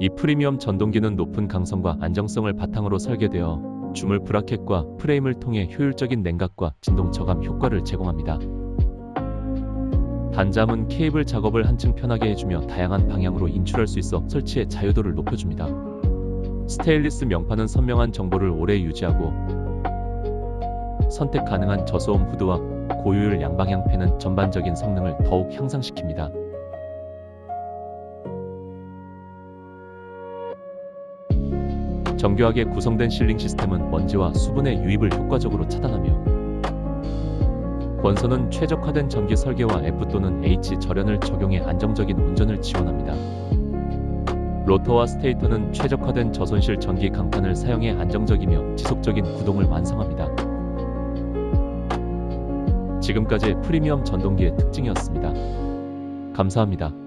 이 프리미엄 전동기는 높은 강성과 안정성을 바탕으로 설계되어 주물 브라켓과 프레임을 통해 효율적인 냉각과 진동 저감 효과를 제공합니다. 단잠은 케이블 작업을 한층 편하게 해주며 다양한 방향으로 인출할 수 있어 설치의 자유도를 높여줍니다. 스테인리스 명판은 선명한 정보를 오래 유지하고 선택 가능한 저소음 후드와 고효율 양방향 팬은 전반적인 성능을 더욱 향상시킵니다. 정교하게 구성된 실링 시스템은 먼지와 수분의 유입을 효과적으로 차단하며 권선은 최적화된 전기 설계와 F 또는 H 절연을 적용해 안정적인 운전을 지원합니다. 로터와 스테이터는 최적화된 저손실 전기 강판을 사용해 안정적이며 지속적인 구동을 완성합니다. 지금까지 프리미엄 전동기의 특징이었습니다. 감사합니다.